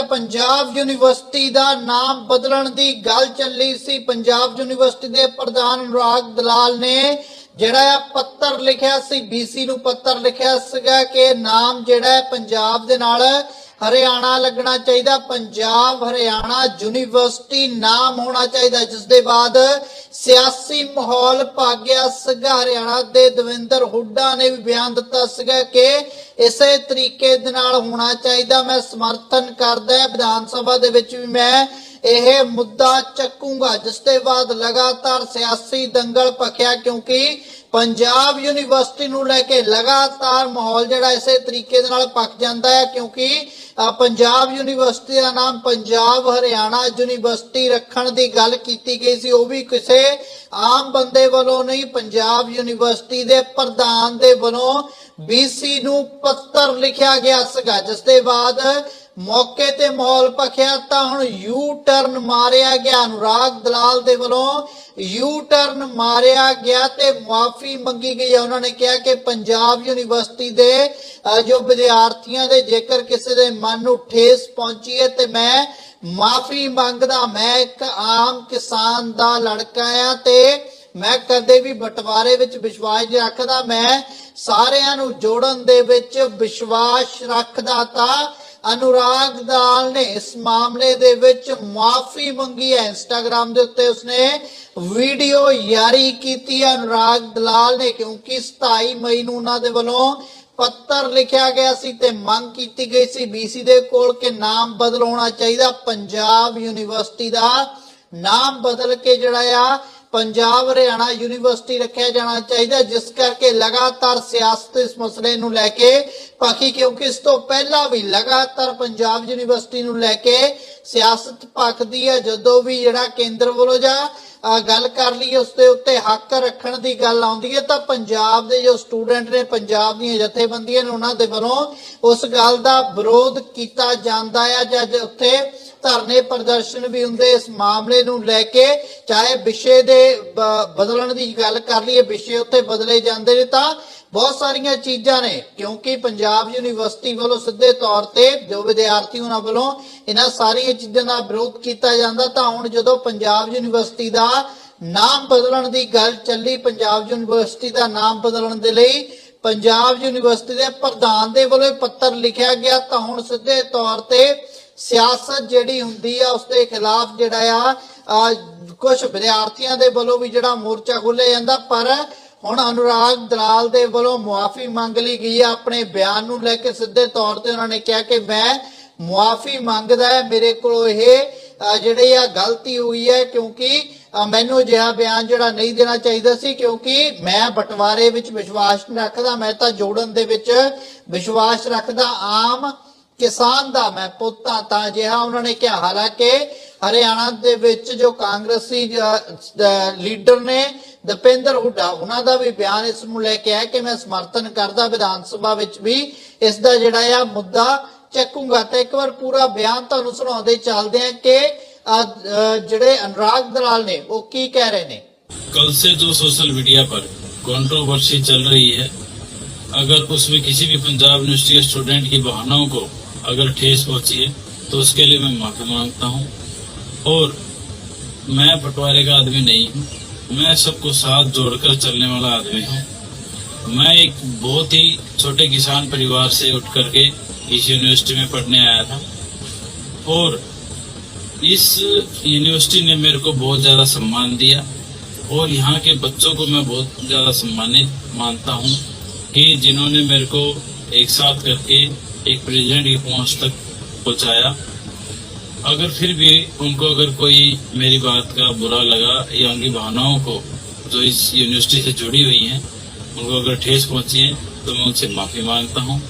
Punjab university ਦਾ ਨਾਮ ਬਦਲਣ ਦੀ ਗੱਲ ਚੱਲੀ ਸੀ। ਪੰਜਾਬ ਯੂਨੀਵਰਸਿਟੀ ਦੇ ਪ੍ਰਧਾਨ ਅਨੁਰਾਗ ਦਲਾਲ ਨੇ ਜਿਹੜਾ ਆ ਪੱਤਰ ਲਿਖਿਆ ਸੀ ਬੀਸੀ ਨੂੰ ਪੱਤਰ ਲਿਖਿਆ ਸੀਗਾ ਕਿ ਨਾਮ ਜਿਹੜਾ ਹੈ ਪੰਜਾਬ ਦੇ ਨਾਲ ਹਰਿਆਣਾ ਲੱਗਣਾ ਚਾਹੀਦਾ, ਪੰਜਾਬ, ਹਰਿਆਣਾ ਯੂਨੀਵਰਸਿਟੀ ਨਾਮ ਹੋਣਾ ਚਾਹੀਦਾ ਜਿਸ ਦੇ ਬਾਅਦ ਸਿਆਸੀ ਮਾਹੌਲ ਭਾਗ ਸੀਗਾ। ਹਰਿਆਣਾ ਦੇ ਦਵਿੰਦਰ ਹੁੱਡਾ ਨੇ ਵੀ ਬਿਆਨ ਦਿੱਤਾ ਸੀਗਾ ਕਿ ਇਸੇ ਤਰੀਕੇ ਦੇ ਨਾਲ ਹੋਣਾ ਚਾਹੀਦਾ। ਮੈਂ ਸਮਰਥਨ ਕਰਦਾ ਵਿਧਾਨ ਸਭਾ ਦੇ ਵਿੱਚ ਵੀ ਮੈਂ ਇਹ ਮੁੱਦਾ ਚੱਕੂਗਾ ਜਿਸ ਦੇ ਬਾਅਦ ਲਗਾਤਾਰ ਸਿਆਸੀ ਦੰਗਲ ਭਖਿਆ, ਕਿਉਂਕਿ ਪੰਜਾਬ ਯੂਨੀਵਰਸਿਟੀ ਨੂੰ ਲੈ ਕੇ ਲਗਾਤਾਰ ਮਾਹੌਲ ਜਿਹੜਾ ਇਸੇ ਤਰੀਕੇ ਦੇ ਨਾਲ ਪੱਕ ਜਾਂਦਾ ਹੈ, ਕਿਉਂਕਿ ਪੰਜਾਬ ਯੂਨੀਵਰਸਿਟੀ ਦਾ ਨਾਮ ਪੰਜਾਬ ਹਰਿਆਣਾ ਯੂਨੀਵਰਸਿਟੀ ਰੱਖਣ ਦੀ ਗੱਲ ਕੀਤੀ ਗਈ ਸੀ। ਉਹ ਵੀ ਕਿਸੇ ਆਮ ਬੰਦੇ ਵੱਲੋਂ ਨਹੀਂ, ਪੰਜਾਬ ਯੂਨੀਵਰਸਿਟੀ ਦੇ ਪ੍ਰਧਾਨ ਦੇ ਵੱਲੋਂ ਬੀਸੀ ਨੂੰ ਪੱਤਰ ਲਿਖਿਆ ਗਿਆ ਸੀਗਾ, ਜਿਸ ਦੇ ਬਾਅਦ ਮੌਕੇ ਤੇ ਮਾਹੌਲ ਭਖਿਆ ਤਾਂ ਹੁਣ ਯੂ ਟਰਨ ਮਾਰਿਆ ਗਿਆ। ਅਨੁਰਾਗ ਦਲਾਲ ਦੇ ਵੱਲੋਂ ਯੂ ਟਰਨ ਮਾਰਿਆ ਗਿਆ ਤੇ ਮਾਫੀ ਮੰਗੀ ਗਈ ਹੈ। ਉਹਨਾਂ ਨੇ ਕਿਹਾ ਕਿ ਪੰਜਾਬ ਯੂਨੀਵਰਸਿਟੀ ਦੇ ਜੋ ਵਿਦਿਆਰਥੀਆਂ ਦੇ ਜੇਕਰ ਕਿਸੇ ਦੇ ਮਨ ਨੂੰ ਠੇਸ ਪਹੁੰਚੀ ਹੈ ਤੇ ਮੈਂ ਮਾਫੀ ਮੰਗਦਾ, ਮੈਂ ਇੱਕ ਆਮ ਕਿਸਾਨ ਦਾ ਲੜਕਾ ਆ ਤੇ ਮੈਂ ਕਦੇ ਵੀ ਬਟਵਾਰੇ ਵਿੱਚ ਵਿਸ਼ਵਾਸ ਨਹੀਂ ਰੱਖਦਾ। ਮੈਂ ਸਾਰਿਆਂ ਨੂੰ ਜੋੜਨ ਦੇ ਵਿੱਚ ਵਿਸ਼ਵਾਸ ਰੱਖਦਾ ਤਾਂ ਅਨੁਰਾਗ ਦਾਲ ਨੇ ਇਸ ਮਾਮਲੇ ਦੇ ਵਿੱਚ ਮਾਫੀ ਮੰਗੀ ਹੈ। ਇੰਸਟਾਗ੍ਰam ਦੇ ਉੱਤੇ ਉਸਨੇ ਵੀਡੀਓ ਜਾਰੀ ਕੀਤੀ ਹੈ ਅਨੁਰਾਗ ਦਲਾਲ ਨੇ, ਕਿਉਂਕਿ 27 ਮਈ ਨੂੰ ਉਹਨਾਂ ਦੇ ਵੱਲੋਂ ਪੱਤਰ ਲਿਖਿਆ ਗਿਆ ਸੀ ਤੇ ਮੰਗ ਕੀਤੀ ਗਈ ਸੀ। ਬੀਸੀ ਦੇ ਕੋਲ ਕਿ ਨਾਮ ਬਦਲ ਹੋਣਾ ਚਾਹੀਦਾ। ਪੰਜਾਬ ਯੂਨੀਵਰਸਿਟੀ ਦਾ ਨਾਮ ਬਦਲ ਕੇ ਜਿਹੜਾ ਆ ਪੰਜਾਬ ਹਰਿਆਣਾ ਯੂਨੀਵਰਸਿਟੀ ਰੱਖਿਆ ਜਾਣਾ ਚਾਹੀਦਾ ਜਿਸ ਕਰਕੇ ਲਗਾਤਾਰ ਸਿਆਸਤ ਇਸ ਮਸਲੇ ਨੂੰ ਲੈ ਕੇ ਪਾਕੀ ਕਿਉਂਕਿ ਇਸ ਤੋਂ ਪਹਿਲਾਂ ਵੀ ਲਗਾਤਾਰ ਪੰਜਾਬ ਯੂਨੀਵਰਸਿਟੀ ਨੂੰ ਲੈ ਕੇ ਸਿਆਸਤ ਭਖਦੀ ਹੈ, ਜਦੋਂ ਵੀ ਜਿਹੜਾ ਕੇਂਦਰ ਵੱਲੋਂ ਜਾਂ ਗੱਲ ਕਰ ਲਈਏ, ਉਸ ਦੇ ਉੱਤੇ ਹੱਕ ਰੱਖਣ ਦੀ ਗੱਲ ਆਉਂਦੀ ਹੈ, ਤਾਂ ਪੰਜਾਬ ਦੇ ਜੋ ਸਟੂਡੈਂਟ ਨੇ, ਪੰਜਾਬ ਦੀਆਂ ਜਥੇਬੰਦੀਆਂ ਨੇ, ਉਹਨਾਂ ਦੇ ਵੱਲੋਂ ਉਸ ਗੱਲ ਦਾ ਵਿਰੋਧ ਕੀਤਾ ਜਾਂਦਾ ਹੈ। ਜਾਂ ਉੱਥੇ ਧਰਨੇ ਪ੍ਰਦਰਸ਼ਨ ਵੀ ਹੁੰਦੇ, ਇਸ ਮਾਮਲੇ ਨੂੰ ਲੈ ਕੇ ਚਾਹੇ ਵਿਸ਼ੇ ਦੇ ਬਦਲਣ ਦੀ ਗੱਲ ਕਰ ਲਈਏ, ਵਿਸ਼ੇ ਉੱਤੇ ਬਦਲੇ ਜਾਂਦੇ ਨੇ, ਤਾਂ ਬਹੁਤ ਸਾਰੀਆਂ ਚੀਜ਼ਾਂ ਨੇ, ਕਿਉਂਕਿ ਪੰਜਾਬ ਯੂਨੀਵਰਸਿਟੀ ਵੱਲੋਂ ਸਿੱਧੇ ਤੌਰ ਤੇ ਜੋ ਵਿਦਿਆਰਥੀ ਉਹਨਾਂ ਵੱਲੋਂ ਇਹਨਾਂ ਸਾਰੀਆਂ ਚੀਜ਼ਾਂ ਦਾ ਵਿਰੋਧ ਕੀਤਾ ਜਾਂਦਾ, ਤਾਂ ਹੁਣ ਜਦੋਂ ਪੰਜਾਬ ਯੂਨੀਵਰਸਿਟੀ ਦਾ ਨਾਮ ਬਦਲਣ ਦੀ ਗੱਲ ਚੱਲੀ, ਪੰਜਾਬ ਯੂਨੀਵਰਸਿਟੀ ਦਾ ਨਾਮ ਬਦਲਣ ਦੇ ਲਈ ਪੰਜਾਬ ਯੂਨੀਵਰਸਿਟੀ ਦੇ ਪ੍ਰਧਾਨ ਦੇ ਵੱਲੋਂ ਪੱਤਰ ਲਿਖਿਆ ਗਿਆ, ਤਾਂ ਹੁਣ ਸਿੱਧੇ ਤੌਰ ਤੇ ਸਿਆਸਤ ਜਿਹੜੀ ਹੁੰਦੀ ਆ ਉਸ ਦੇ ਖਿਲਾਫ ਜਿਹੜਾ ਆ ਕੁਝ ਵਿਦਿਆਰਥੀਆਂ ਦੇ ਵੱਲੋਂ ਵੀ ਜਿਹੜਾ ਮੋਰਚਾ ਖੋਲ੍ਹਿਆ ਜਾਂਦਾ, ਪਰ ਹੁਣ ਅਨੁਰਾਗ ਦਲਾਲ ਦੇ ਵੱਲੋਂ ਮੁਆਫੀ ਮੰਗ ਲਈ ਗਈ ਆ ਆਪਣੇ ਬਿਆਨ ਨੂੰ ਲੈ ਕੇ ਸਿੱਧੇ ਤੌਰ ਤੇ ਉਹਨਾਂ ਨੇ ਕਿਹਾ ਕਿ ਮੈਂ ਮੁਆਫੀ ਮੰਗਦਾ ਹੈ। ਮੇਰੇ ਕੋਲ ਇਹ ਅ, ਆ ਗਲਤੀ ਹੋਈ ਹੈ ਕਿਉਂਕਿ ਮੈਨੂੰ ਅਜਿਹਾ ਬਿਆਨ ਜਿਹੜਾ ਨਹੀਂ ਦੇਣਾ ਚਾਹੀਦਾ ਸੀ ਕਿਉਂਕਿ ਮੈਂ ਬਟਵਾਰੇ ਵਿੱਚ ਵਿਸ਼ਵਾਸ ਰੱਖਦਾ। ਮੈਂ ਤਾਂ ਜੋੜਨ ਦੇ ਵਿੱਚ ਵਿਸ਼ਵਾਸ ਰੱਖਦਾ। ਆਮ ਕਿਸਾਨ ਦਾ ਮੈਂ ਪੁੱਤਾਂ ਤਾਂ ਜਿਹਾ ਉਹਨਾਂ ਨੇ ਕਿਹਾ। ਹਾਲਾਂਕਿ ਹਰਿਆਣਾ ਦੇ ਵਿੱਚ ਜੋ ਕਾਂਗਰਸੀ ਲੀਡਰ ਨੇ ਦਪਿੰਦਰ ਹੁੱਡਾ ਉਹਨਾਂ ਦਾ ਵੀ ਬਿਆਨ ਇਸ ਨੂੰ ਲੈ ਕੇ ਆਇਆ ਕਿ ਮੈਂ ਸਮਰਥਨ ਕਰਦਾ ਵਿਧਾਨ ਸਭਾ ਵਿੱਚ ਵੀ ਇਸ ਦਾ ਜਿਹੜਾ ਆ ਮੁੱਦਾ ਚੱਕੂਗਾ ਤਾਂ ਇੱਕ ਵਾਰ ਪੂਰਾ ਬਿਆਨ ਤੁਹਾਨੂੰ ਸੁਣਾਉਂਦੇ ਚੱਲਦੇ ਆ ਕਿ ਅ, ਅ, ਜਿਹੜੇ ਅਨੁਰਾਗ ਦਲਾਲ ਨੇ ਉਹ ਕੀ ਕਹਿ ਰਹੇ ਨੇ कल से जो सोशल मीडिया पर कंट्रोवर्सी चल रही है अगर उसमें किसी भी पंजाब यूनिवर्सिटी के स्टूडेंट की भावनाओं को अगर ठेस पहुंची है तो उसके लिए मैं माफी मांगता हूं और मैं बंटवारे का आदमी नहीं हूं मैं सबको साथ जोड़कर चलने वाला आदमी हूँ। मैं एक बहुत ही छोटे किसान परिवार से उठ करके इस यूनिवर्सिटी में पढ़ने आया था। और इस यूनिवर्सिटी ने मेरे को बहुत ज़्यादा सम्मान दिया और यहाँ के बच्चों को मैं बहुत ज़्यादा सम्मानित मानता हूँ कि जिन्होंने मेरे को एक साथ करके एक प्रेसिडेंट की पहुँच तक पहुँचाया। अगर फिर भी उनको अगर कोई मेरी बात का बुरा लगा या उनकी भावनाओं को जो इस यूनिवर्सिटी से जुड़ी हुई हैं, उनको अगर ठेस पहुँची है तो मैं उनसे माफ़ी माँगता हूँ।